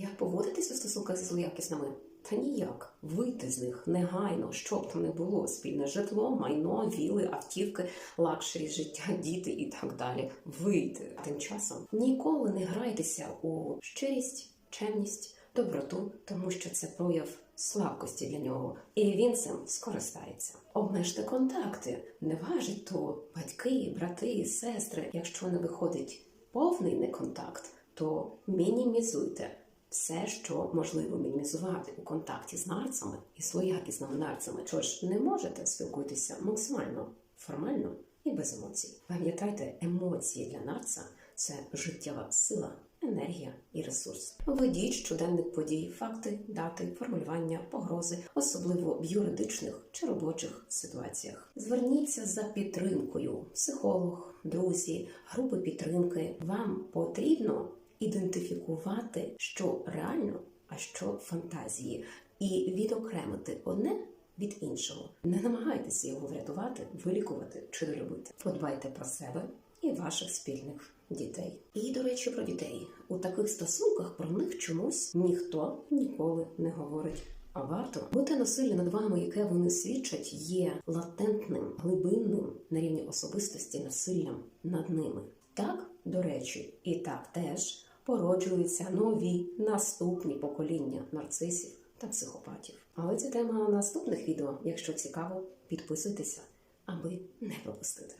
Як поводитись у стосунках зі злоякісними? Та ніяк. Вийти з них негайно, що б там не було: спільне житло, майно, віли, автівки, лакшері життя, діти і так далі. Вийти. Тим часом ніколи не грайтеся у щирість, чемність, доброту, тому що це прояв слабкості для нього, і він цим скористається. Обмежте контакти, не важить то батьки, брати, сестри. Якщо не виходить повний неконтакт, то мінімізуйте все, що можливо мінімізувати у контакті з нарцями і своякісними нарцями. Що ж не можете спілкуйтеся максимально формально і без емоцій. Пам'ятайте, емоції для нарца це життєва сила. Енергія і ресурс. Ведіть щоденник подій, факти, дати, формулювання, погрози, особливо в юридичних чи робочих ситуаціях. Зверніться за підтримкою. Психолог, друзі, групи підтримки. Вам потрібно ідентифікувати, що реально, а що фантазії, і відокремити одне від іншого. Не намагайтеся його врятувати, вилікувати чи долюбити. Подбайте про себе і ваших спільних дітей. І до речі, про дітей у таких стосунках про них чомусь ніхто ніколи не говорить. А варто бути насилля над вами, яке вони свідчать, є латентним, глибинним на рівні особистості насиллям над ними. Так, до речі, і так теж породжуються нові наступні покоління нарцисів та психопатів. Але це тема наступних відео. Якщо цікаво, підписуйтеся, аби не пропустити.